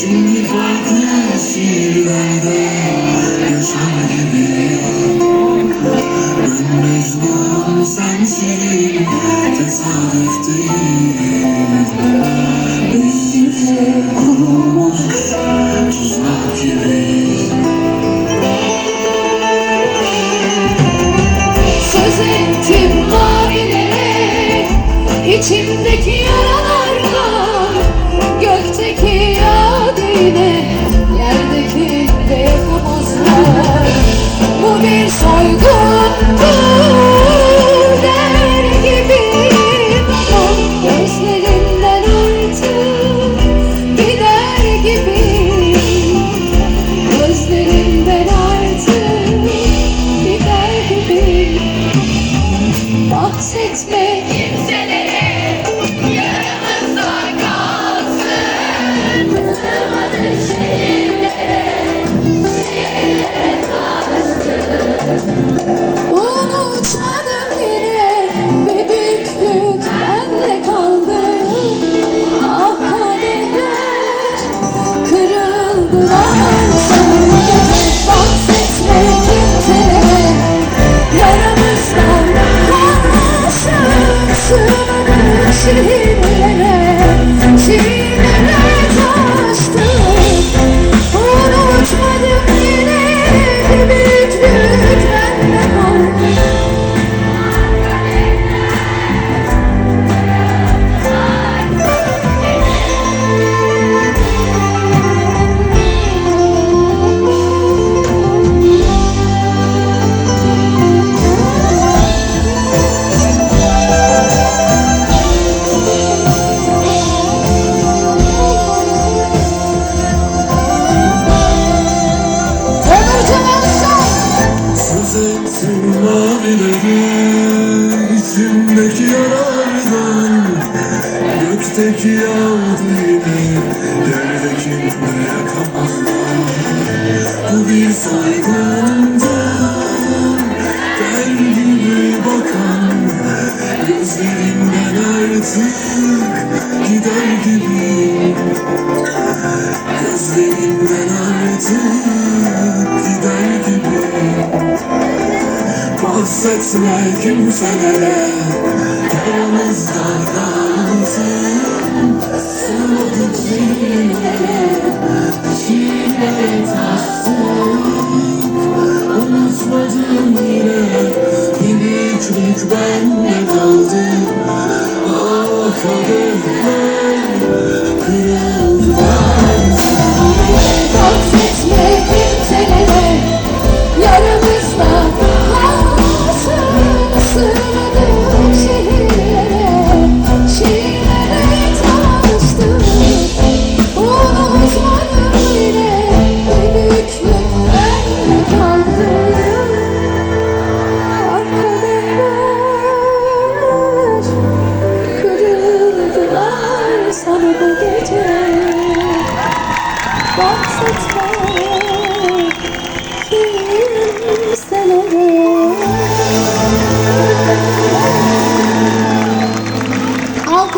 Şimdi farklı şiirlerden yaşar gibi. Ben Mecnun sensin tesadüf değil Belli kurulmuş tuzak gibi. Söz ettim hainlere içimdeki yaralar Oh, Gizli içimdeki yaralardan Gökteki yağdı yine Yerdekinde yakamazlar? Bu bir saygındır Ben gibi bakan Gözlerinden artık Gider gibi. affetme kimselere. Aramızda kalmasın Sığmadık yerlere Şiirlere taşsın Unutmadım yine Bir büyüklük ben. bahsetme kimselere